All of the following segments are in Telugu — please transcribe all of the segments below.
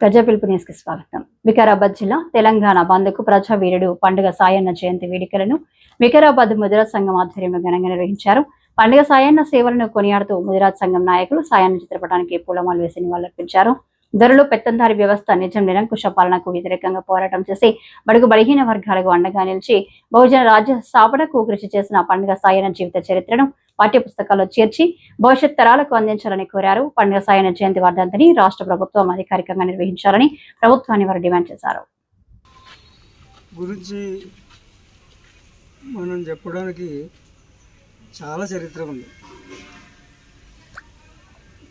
ప్రజా పిలుపు స్వాగతం. వికారాబాద్ జిల్లా తెలంగాణ బంద్కు ప్రజా వీరుడు పండుగ సాయన్న జయంతి వేడుకలను వికారాబాద్ ముదిరాజ్ సంఘం ఆధ్వర్యంలో ఘనంగా నిర్వహించారు. పండుగ సాయన్న సేవలను కొనియాడుతూ ముదిరాజ్ సంఘం నాయకులు సాయన్న చిత్రపటానికి పూలమాలు వేసి నివాళులర్పించారు. ధరలు పెత్తందారి వ్యవస్థ నిజం నిరంకుశ పాలనకు వ్యతిరేకంగా పోరాటం చేసి బడుగు బలహీన వర్గాలకు అండగా నిలిచి బహుజన రాజ్య స్థాపనకు కృషి చేసిన పండుగ సాయన జీవిత చరిత్రను పాఠ్య పుస్తకాల్లో చేర్చి భవిష్యత్ తరాలకు అందించాలని కోరారు. పండుగ సాయన జయంతి వర్ధంతిని రాష్ట్ర ప్రభుత్వం అధికారికంగా నిర్వహించాలని ప్రభుత్వాన్ని వారు డిమాండ్ చేశారు. గురించి మనం చెప్పడానికి చాలా చరిత్ర ఉంది.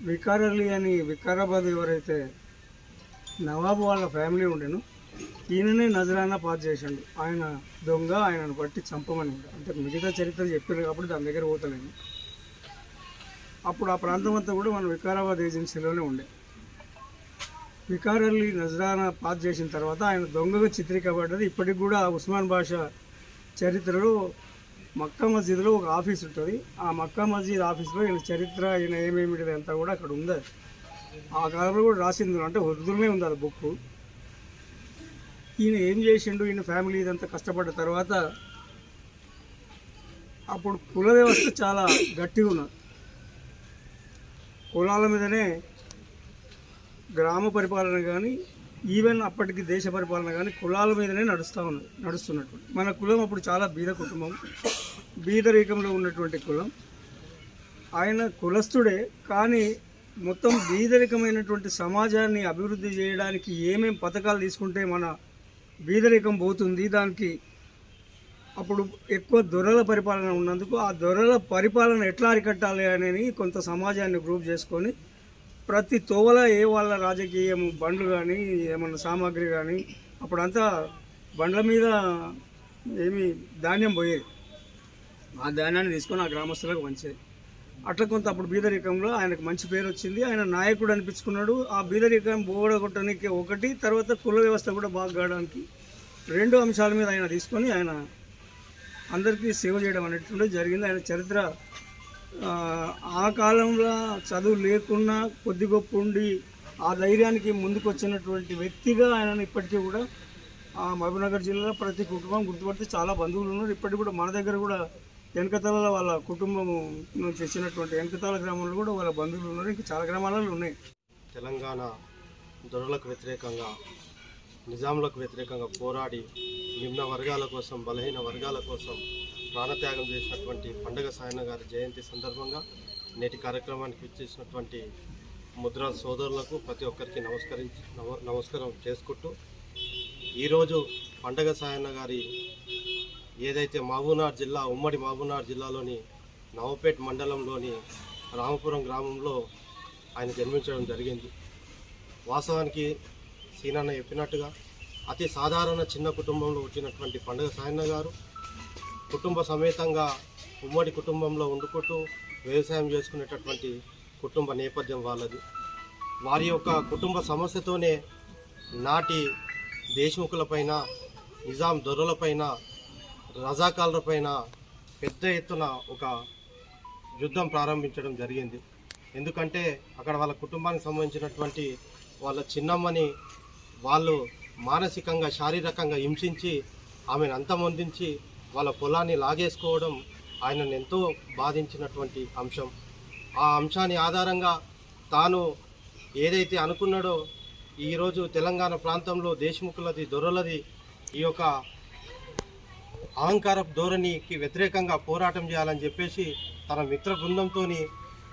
వికారలి అని వికారాబాద్ ఎవరైతే నవాబు వాళ్ళ ఫ్యామిలీ ఉండేను ఈయననే నజరానా పాస్ చేసిండు. ఆయన దొంగ ఆయనను బట్టి చంపమని. అంటే మిగతా చరిత్ర చెప్పారు కాబట్టి దాని దగ్గర పోతలేను అప్పుడు ఆ ప్రాంతం అంతా కూడా మన వికారాబాద్ ఏజెన్సీలోనే ఉండే. వికారల్లి నజరానా పాస్ చేసిన తర్వాత ఆయన దొంగగా చిత్రీకబడ్డది ఇప్పటికి కూడా ఉస్మాన్ భాష చరిత్రలో మక్కా మస్జిద్లో ఒక ఆఫీస్ ఉంటుంది. ఆ మక్కా మస్జిద్ ఆఫీస్లో ఈయన చరిత్ర ఈయన ఏమేమిటిది అంతా కూడా అక్కడ ఉంది? ఆ కాలంలో కూడా రాసింది అంటే వృద్ధులనే ఉంది అది బుక్. ఈయన ఏం చేసిండు? ఈయన ఫ్యామిలీ ఇదంతా కష్టపడ్డ తర్వాత అప్పుడు కుల వ్యవస్థ చాలా గట్టిగా ఉన్నది. కులాల మీదనే గ్రామ పరిపాలన కానీ ఈవెన్ అప్పటికి దేశ పరిపాలన కానీ కులాల మీదనే నడుస్తూ ఉన్నది నడుస్తున్నట్టు మన కులం అప్పుడు చాలా బీద కుటుంబం. బీదరికంలో ఉన్నటువంటి కులం. ఆయన కులస్థుడే కానీ మొత్తం బీదరికమైనటువంటి సమాజాన్ని అభివృద్ధి చేయడానికి ఏమేం పథకాలు తీసుకుంటే మన బీదరికం పోతుంది దానికి అప్పుడు ఎక్కువ దొరల పరిపాలన ఉన్నందుకు ఆ దొరల పరిపాలన ఎట్లా అరికట్టాలి అనేది కొంత సమాజాన్ని గ్రూప్ చేసుకొని ప్రతి తోవల ఏ వాళ్ళ రాజకీయం బండ్లు కానీ ఏమన్నా సామాగ్రి కానీ అప్పుడంతా బండ్ల మీద ఏమి ధాన్యం పోయేది. ఆ ధాన్యాన్ని తీసుకొని ఆ గ్రామస్తులకు పంచేది. అట్లా కొంత అప్పుడు బీదరికంలో ఆయనకు మంచి పేరు వచ్చింది. ఆయన నాయకుడు అనిపించుకున్నాడు. ఆ బీదరికం పోగొట్టడానికి ఒకటి తర్వాత కుల వ్యవస్థ కూడా బాగా రెండు అంశాల మీద ఆయన తీసుకొని ఆయన అందరికీ సేవ చేయడం అనేటువంటి జరిగింది. ఆయన చరిత్ర ఆ, కాలంలో చదువు లేకున్నా కొద్ది గొప్ప ఉండి ఆ ధైర్యానికి ముందుకు వచ్చినటువంటి వ్యక్తిగా ఆయన ఇప్పటికీ కూడా ఆ మహబూబ్నగర్ జిల్లాలో ప్రతి కుటుంబం గుర్తుపడితే చాలా బంధువులు ఉన్నారు. ఇప్పటికి కూడా మన దగ్గర కూడా వెనకతల వాళ్ళ కుటుంబం నుంచి వచ్చినటువంటి వెనకతల గ్రామంలో కూడా వాళ్ళ బంధువులు ఉన్నారు. ఇంకా చాలా గ్రామాలలో ఉన్నాయి. తెలంగాణ దొరలకు వ్యతిరేకంగా నిజాంలకు వ్యతిరేకంగా పోరాడి నిమ్న వర్గాల కోసం బలహీన వర్గాల కోసం ప్రాణత్యాగం చేసినటువంటి పండగ సాయన గారి జయంతి సందర్భంగా నేటి కార్యక్రమానికి ఇచ్చేసినటువంటి ముద్రా సోదరులకు ప్రతి ఒక్కరికి నమస్కరించి నమ- నమస్కారం చేసుకుంటూ ఈరోజు పండగ సాయన్న గారి ఏదైతే మహబూనార్ జిల్లా ఉమ్మడి మహబూనార్ జిల్లాలోని నవపేట్ మండలంలోని రామపురం గ్రామంలో ఆయన జన్మించడం జరిగింది. వాస్తవానికి సీనన్న చెప్పినట్టుగా అతి సాధారణ చిన్న కుటుంబంలో వచ్చినటువంటి పండుగ సాయన్న గారు కుటుంబ సమేతంగా ఉమ్మడి కుటుంబంలో వండుకుంటూ వ్యవసాయం చేసుకునేటటువంటి కుటుంబ నేపథ్యం వాళ్ళది. వారి యొక్క కుటుంబ సమస్యతోనే నాటి దేశముఖులపైన నిజాం దొరలపైన రజాకాలపైన పెద్ద ఎత్తున ఒక యుద్ధం ప్రారంభించడం జరిగింది. ఎందుకంటే అక్కడ వాళ్ళ కుటుంబానికి సంబంధించినటువంటి వాళ్ళ చిన్నమ్మని వాళ్ళు మానసికంగా శారీరకంగా హింసించి ఆమెను అంతమొందించి వాళ్ళ పొలాన్ని లాగేసుకోవడం ఆయనను ఎంతో బాధించినటువంటి అంశం. ఆ అంశాన్ని ఆధారంగా తాను ఏదైతే అనుకున్నాడో ఈరోజు తెలంగాణ ప్రాంతంలో దేశముఖులది దొరలది ఈ యొక్క అహంకార ధోరణికి వ్యతిరేకంగా పోరాటం చేయాలని చెప్పేసి తన మిత్ర బృందంతో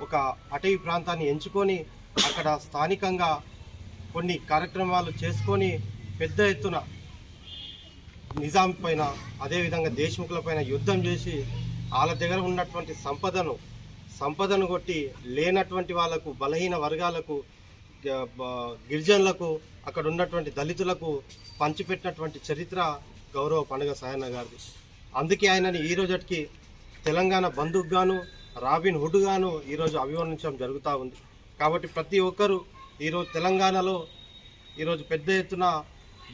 ఒక అటవీ ప్రాంతాన్ని ఎంచుకొని అక్కడ స్థానికంగా కొన్ని కార్యక్రమాలు చేసుకొని పెద్ద ఎత్తున నిజాం పైన అదేవిధంగా దేశముఖుల పైన యుద్ధం చేసి వాళ్ళ దగ్గర ఉన్నటువంటి సంపదను సంపదను కొట్టి లేనటువంటి వాళ్ళకు బలహీన వర్గాలకు గిరిజనులకు అక్కడ ఉన్నటువంటి దళితులకు పంచిపెట్టినటువంటి చరిత్ర గౌరవ పండుగ సాయన్న గారిది. అందుకే ఆయనని ఈ రోజటికి తెలంగాణ బంధుకు గాను రాబిన్ హుడ్ గాను ఈరోజు అభివర్ణించడం జరుగుతూ ఉంది. కాబట్టి ప్రతి ఒక్కరూ ఈరోజు తెలంగాణలో ఈరోజు పెద్ద ఎత్తున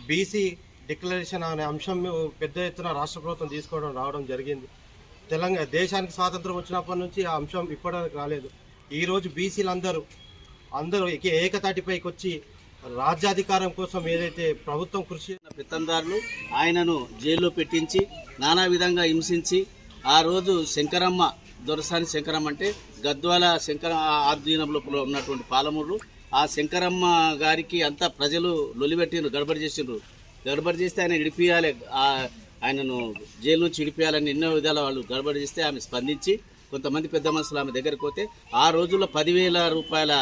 బీసీ డిక్లరేషన్ అనే అంశం పెద్ద ఎత్తున రాష్ట్ర ప్రభుత్వం తీసుకోవడం రావడం జరిగింది. తెలంగాణ దేశానికి స్వాతంత్రం వచ్చినప్పటి నుంచి ఆ అంశం ఇప్పటివరకు రాలేదు. ఈరోజు బీసీలు అందరూ అందరూ ఏకతాటిపైకి వచ్చి రాజ్యాధికారం కోసం ఏదైతే ప్రభుత్వం కృషి పెత్తందారులు ఆయనను జైల్లో పెట్టించి నానా విధంగా హింసించి ఆ రోజు శంకరమ్మ దొరసాని శంకరమ్మ అంటే గద్వాల శంకర ఆధీనంలో ఉన్నటువంటి పాలమూరు ఆ శంకరమ్మ గారికి అంతా ప్రజలు లొలిపెట్టిండ్రు గడబడి చేసిండ్రు. గడబడి చేస్తే ఆయన విడిపియాలి. ఆయనను జైలు నుంచి విడిపియాలని ఎన్నో విధాల వాళ్ళు గడబడి చేస్తే ఆమె స్పందించి కొంతమంది పెద్ద మనుషులు ఆమె దగ్గరికి పోతే ఆ రోజుల్లో పదివేల రూపాయల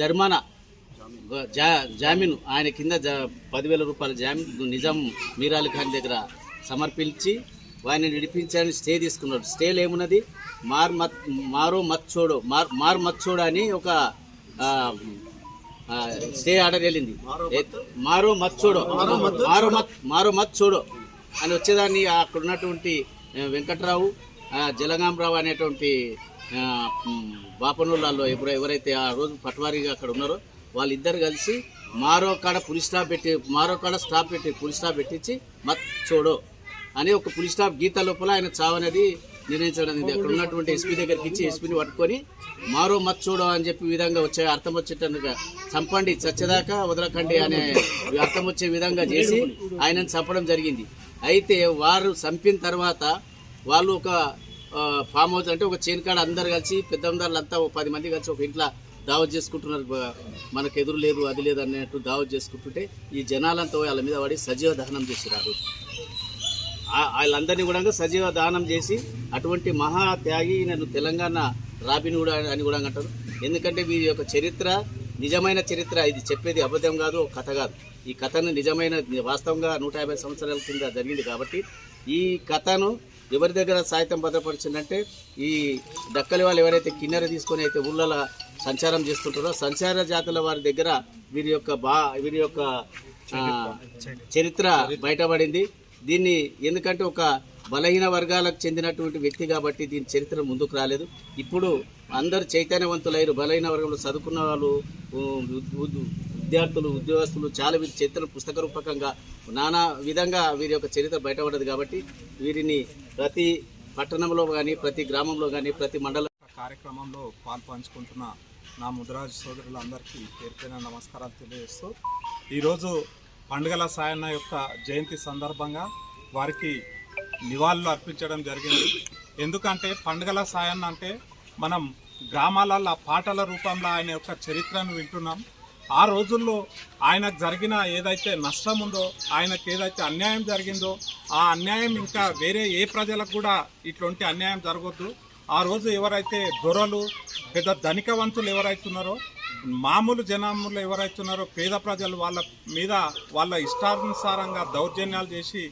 జరిమానా జా జామీను ఆయన కింద జా పదివేల రూపాయల జామీన్ నిజాం మీరాలి ఖాన్ దగ్గర సమర్పించి వారిని విడిపించాలని స్టే తీసుకున్నాడు. స్టేలు ఏమున్నది? మార్ మత్ మారో మచ్చోడో మార్ మార్ మచ్చోడో అని ఒక స్టే ఆర్డర్ వెళ్ళింది. మారో మత్ చోడో. మారో మత్ మారో మత్ చోడో. అని వచ్చేదాన్ని అక్కడ ఉన్నటువంటి వెంకట్రావు జలగాంరావు అనేటువంటి ఆ, మ్, బాపనూళ్ళలో ఎవరు ఎవరైతే ఆ రోజు పట్వారీగా అక్కడ ఉన్నారో వాళ్ళిద్దరు కలిసి మారో కాడ పులి స్టాప్ పెట్టి మారో కాడ స్టాప్ పెట్టి పులి స్టాప్ పెట్టించి మత్ చూడో అని ఒక పులి స్టాప్ గీత లోపల ఆయన చావనేది నిర్ణయించడం. అక్కడ ఉన్నటువంటి ఎస్పీ దగ్గరికి ఇచ్చి ఎస్పీని పట్టుకొని మారో మత్ అని చెప్పి విధంగా వచ్చే అర్థం వచ్చేటట్టుగా చంపండి చచ్చేదాకా వదలకండి అనే అర్థం వచ్చే విధంగా చేసి ఆయనను చంపడం జరిగింది. అయితే వారు చంపిన తర్వాత వాళ్ళు ఒక ఫామ్ హౌస్ అంటే ఒక చేనుకాడ అందరు కలిసి పెద్దందారులు అంతా ఒక పది మంది కలిసి ఒక ఇంట్లో దావత్ చేసుకుంటున్నారు. మనకు ఎదురు లేదు అది లేదు అన్నట్టు దావత్ చేసుకుంటుంటే ఈ జనాలంతా వాళ్ళ మీద పడి సజీవ దహనం చేసినారు వాళ్ళందరినీ కూడా సజీవ దానం చేసి అటువంటి మహా త్యాగి నేను తెలంగాణ రాబిన్ కూడా అని కూడా అంటారు. ఎందుకంటే వీరి యొక్క చరిత్ర నిజమైన చరిత్ర ఇది చెప్పేది అబద్ధం కాదు కథ కాదు. ఈ కథను నిజమైన వాస్తవంగా నూట యాభై సంవత్సరాల కింద జరిగింది కాబట్టి ఈ కథను ఎవరి దగ్గర సాహిత్యం భద్రపరిచిందంటే ఈ దక్కలి వాళ్ళు ఎవరైతే కిన్నెర తీసుకొని అయితే ఊళ్ళలో సంచారం చేస్తుంటారో సంచార జాతుల వారి దగ్గర వీరి యొక్క బా వీరి యొక్క చరిత్ర బయటపడింది. దీన్ని ఎందుకంటే ఒక బలహీన వర్గాలకు చెందినటువంటి వ్యక్తి కాబట్టి దీని చరిత్ర ముందుకు రాలేదు. ఇప్పుడు అందరు చైతన్యవంతులైరు బలహీన వర్గంలో చదువుకున్న వాళ్ళు విద్యార్థులు ఉద్యోగస్తులు చాలా వీరి చరిత్ర పుస్తక రూపకంగా నానా విధంగా వీరి యొక్క చరిత్ర బయటపడదు కాబట్టి వీరిని ప్రతి పట్టణంలో కానీ ప్రతి గ్రామంలో కానీ ప్రతి మండలం కార్యక్రమంలో పాల్పంచుకుంటున్న నా ముదిరాజు సోదరులందరికీ పేరుపైన నమస్కారాలు తెలియజేస్తూ ఈరోజు పండుగల సాయన్న యొక్క జయంతి సందర్భంగా వారికి నివాళులు అర్పించడం జరిగింది. ఎందుకంటే పండుగల సాయం అంటే మనం గ్రామాలలో పాటల రూపంలో ఆయన యొక్క చరిత్రను వింటున్నాం. ఆ రోజుల్లో ఆయనకు జరిగిన ఏదైతే నష్టం ఉందో ఆయనకు ఏదైతే అన్యాయం జరిగిందో ఆ అన్యాయం ఇంకా వేరే ఏ ప్రజలకు కూడా ఇటువంటి అన్యాయం జరగద్దు. ఆ రోజు ఎవరైతే దొరలు పెద్ద ధనికవంతులు ఎవరైతున్నారో మామూలు జనాములు ఎవరైతున్నారో పేద ప్రజలు వాళ్ళ మీద వాళ్ళ ఇష్టానుసారంగా దౌర్జన్యాలు చేసి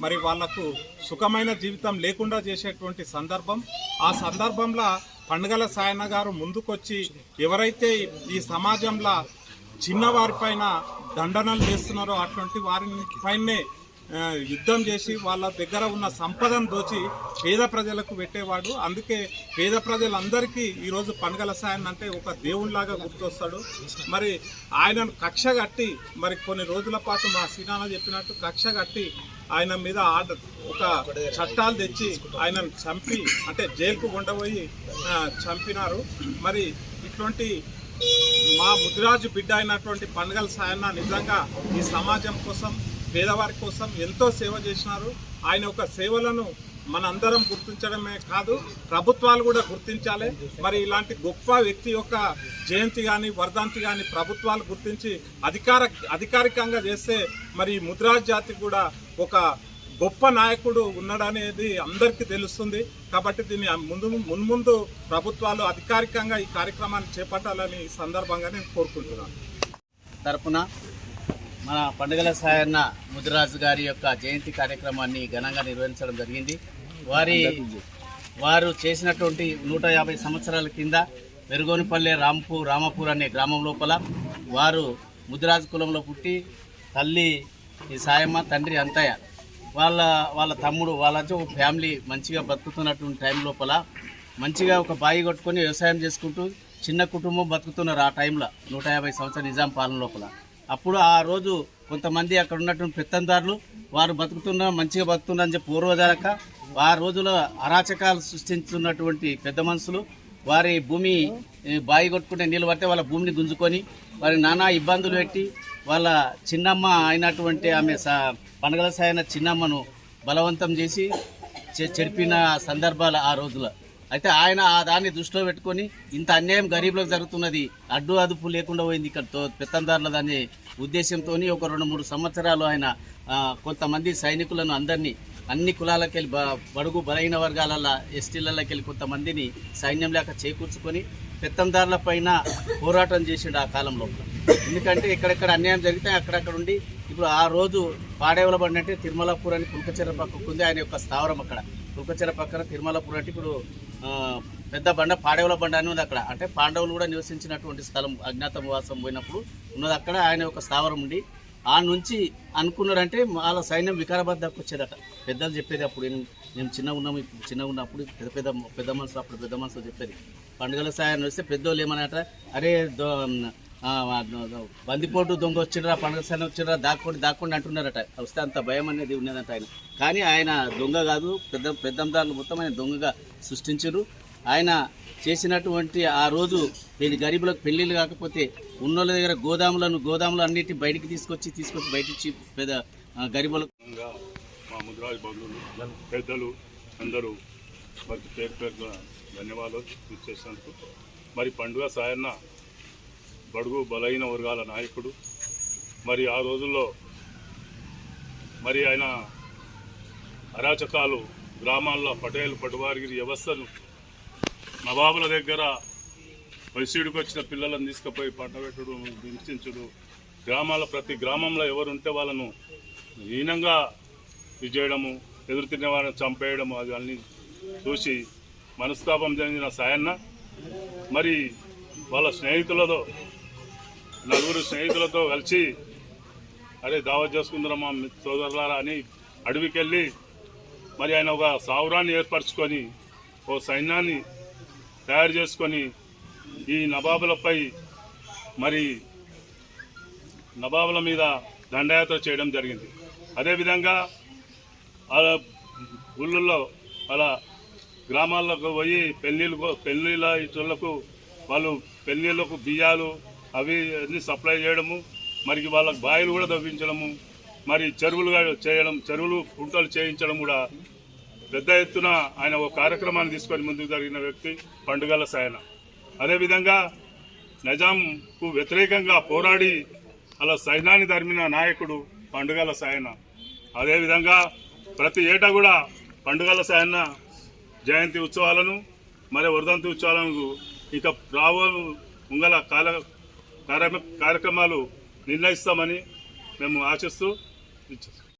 మరి వాళ్ళకు సుఖమైన జీవితం లేకుండా చేసేటువంటి సందర్భం. ఆ సందర్భంలో పండుగల సాయన గారు ముందుకొచ్చి ఎవరైతే ఈ సమాజంలో చిన్నవారిపైన దండనలు చేస్తున్నారో అటువంటి వారిని పైనే యుద్ధం చేసి వాళ్ళ దగ్గర ఉన్న సంపదను దోచి పేద ప్రజలకు పెట్టేవాడు. అందుకే పేద ప్రజలందరికీ ఈరోజు పండుగల సాయన్ అంటే ఒక దేవుళ్ళాగా గుర్తొస్తాడు. మరి ఆయనను కక్ష కట్టి మరి కొన్ని రోజుల పాటు మా శ్రీనాన్న చెప్పినట్టు కక్ష కట్టి ఆయన మీద ఆర్డర్ ఒక చట్టాలు తెచ్చి ఆయనను చంపి అంటే జైలుకు ఉండబోయి చంపినారు. మరి ఇటువంటి మా ముద్రాజు బిడ్డ అయినటువంటి పండుగల సాయన్న నిజంగా ఈ సమాజం కోసం పేదవారి కోసం ఎంతో సేవ చేసినారు. ఆయన యొక్క సేవలను మనందరం గుర్తించడమే కాదు ప్రభుత్వాలు కూడా గుర్తించాలి. మరి ఇలాంటి గొప్ప వ్యక్తి యొక్క జయంతి కానీ వర్ధంతి కానీ ప్రభుత్వాలు గుర్తించి అధికార అధికారికంగా చేస్తే మరి ఈ ముద్రాజ్ కూడా ఒక గొప్ప నాయకుడు ఉన్నాడనేది అందరికీ తెలుస్తుంది. కాబట్టి దీన్ని ముందు మున్ముందు ప్రభుత్వాలు అధికారికంగా ఈ కార్యక్రమాన్ని చేపట్టాలని ఈ సందర్భంగా నేను కోరుకుంటున్నాను. తరపున మన పండుగల సాయన్న ముదిరాజు గారి యొక్క జయంతి కార్యక్రమాన్ని ఘనంగా నిర్వహించడం జరిగింది. వారి వారు చేసినటువంటి నూట యాభై సంవత్సరాల కింద వెరుగోనిపల్లె రాంపూర్ రామపూర్ అనే గ్రామం లోపల వారు ముదిరాజు కులంలో పుట్టి తల్లి ఈ సాయమ్మ తండ్రి అంతయ్య వాళ్ళ వాళ్ళ తమ్ముడు వాళ్ళ ఒక ఫ్యామిలీ మంచిగా బతుకుతున్నటువంటి టైం లోపల మంచిగా ఒక బాయి కొట్టుకొని వ్యవసాయం చేసుకుంటూ చిన్న కుటుంబం బతుకుతున్నారు ఆ టైంలో నూట యాభై సంవత్సరాల నిజాం పాలన లోపల. అప్పుడు ఆ రోజు కొంతమంది అక్కడ ఉన్నటువంటి పెత్తందారులు వారు బతుకుతున్నా మంచిగా బతుకుతున్నారని చెప్పి పూర్వజాలక ఆ రోజుల అరాచకాలు సృష్టించున్నటువంటి పెద్ద మనుషులు వారి భూమి బాయి కొట్టుకుంటే నీళ్ళు పడితే వాళ్ళ భూమిని గుంజుకొని వారి నానా ఇబ్బందులు పెట్టి వాళ్ళ చిన్నమ్మ అయినటువంటి ఆమె సా పండగల సాయన చిన్నమ్మను బలవంతం చేసి చె- చెడిపిన సందర్భాలు ఆ రోజుల. అయితే ఆయన ఆ దాన్ని దృష్టిలో పెట్టుకొని ఇంత అన్యాయం గరీబులకు జరుగుతున్నది అడ్డు అదుపు లేకుండా పోయింది ఇక్కడ తో- పెత్తందారుల దాని ఉద్దేశంతో ఒక రెండు మూడు సంవత్సరాలు ఆయన కొంతమంది సైనికులను అందరినీ అన్ని కులాలకు వెళ్ళి బ- బడుగు బలహీన వర్గాలలో ఎస్టీలకి వెళ్ళి కొంతమందిని సైన్యం లేక చేకూర్చుకొని పెత్తందారుల పైన పోరాటం చేసిండు ఆ కాలంలో ఎందుకంటే ఎక్కడెక్కడ అన్యాయం జరిగితే అక్కడక్కడ ఉండి ఇప్పుడు ఆ రోజు పాడేవల బండి అంటే తిరుమలాపూర్ అని కుల్కచెర పక్కకు ఉంది ఆయన యొక్క స్థావరం అక్కడ. కుల్కచెర పక్కన తిరుమలాపూర్ అంటే ఇప్పుడు పెద్ద బండ పాడేవుల బండ అని ఉంది అక్కడ. అంటే పాండవులు కూడా నివసించినటువంటి స్థలం అజ్ఞాతవాసం పోయినప్పుడు ఉన్నది అక్కడ. ఆయన ఒక స్థావరం ఉండి ఆ నుంచి అనుకున్నారంటే వాళ్ళ సైన్యం వికారాబాద్ దాకా వచ్చేదట. పెద్దలు చెప్పేది అప్పుడు నేను- చిన్నగా ఉన్నాము ఇప్పుడు చిన్నగా ఉన్నప్పుడు పెద్ద పెద్ద పెద్ద మనసు అప్పుడు పెద్ద మనసు చెప్పేది. పండుగల సాయం వస్తే పెద్దోళ్ళు ఏమన్నట అరే దో- బందిపోటు దొంగ వచ్చిండ్రా పండుగ సాయం వచ్చిండ్రా దాక్కోండి దాక్కోండి అంటున్నారట. వస్తే అంత భయం అనేది ఉన్నదంట ఆయన. కానీ ఆయన దొంగ కాదు పెద్ద పెద్దందారులు మొత్తం ఆయన దొంగగా సృష్టించారు ఆయన చేసినటువంటి ఆ రోజు నేను గరీబులకు పెళ్ళిళ్ళు కాకపోతే ఉన్నోళ్ళ దగ్గర గోదాములను గోదాములు అన్నిటి బయటికి తీసుకొచ్చి తీసుకొచ్చి బయటించి పెద్ద గరీబులకు మా ముద్రాజ్ బంధువులు పెద్దలు అందరూ వారికి పేరు పేరుగా ధన్యవాదాలు ఇచ్చేసినందుకు మరి పండుగ సాయన్న బడుగు బలహీన వర్గాల నాయకుడు. మరి ఆ రోజుల్లో మరి ఆయన అరాచకాలు గ్రామాల్లో పటేల్ పటువారిగిరి వ్యవస్థను నవాబుల దగ్గర వయసీడికి వచ్చిన పిల్లలను తీసుకుపోయి పంటబెట్టుడు హింసించుడు గ్రామాల ప్రతి గ్రామంలో ఎవరు ఉంటే వాళ్ళను హీనంగా ఇది చేయడము ఎదురు తినే వాళ్ళని చంపేయడము అది అన్ని చూసి మనస్తాపం చెందిన సాయన్న. మరి వాళ్ళ స్నేహితులతో నలుగురు స్నేహితులతో కలిసి అరే దావత్ చేసుకుందరం మా సోదరులారా అని అడవికి వెళ్ళి మరి ఆయన ఒక సావురాన్ని ఏర్పరచుకొని ఓ సైన్యాన్ని తయారు చేసుకొని ఈ నవాబులపై మరి నవాబుల మీద దండయాత్ర చేయడం జరిగింది. అదేవిధంగా అలా ఊళ్ళల్లో అలా గ్రామాల్లోకి పోయి పెళ్ళిళ్ళకు పెళ్ళిళ్ళ ఇతరులకు వాళ్ళు పెళ్ళిళ్ళకు బియ్యాలు అవి అన్ని సప్లై చేయడము మరి వాళ్ళకి బావిలు కూడా తవ్వించడము మరి చెరువులుగా చేయడం చెరువులు కుంటలు చేయించడం కూడా పెద్ద ఎత్తున ఆయన ఒక కార్యక్రమాన్ని తీసుకొని ముందుకు జరిగిన వ్యక్తి పండుగల సాయన. అదేవిధంగా నిజాంకు వ్యతిరేకంగా పోరాడి అలా సైన్యాన్ని ధర్మిన నాయకుడు పండుగల సాయన. అదేవిధంగా ప్రతి ఏటా కూడా పండుగల సాయన జయంతి ఉత్సవాలను మరి వరదంతి ఉత్సవాలను ఇక రాబో ముంగల కాల కార్యక్రమాలు నిర్ణయిస్తామని మేము ఆశిస్తూ ఇచ్చేస్తాం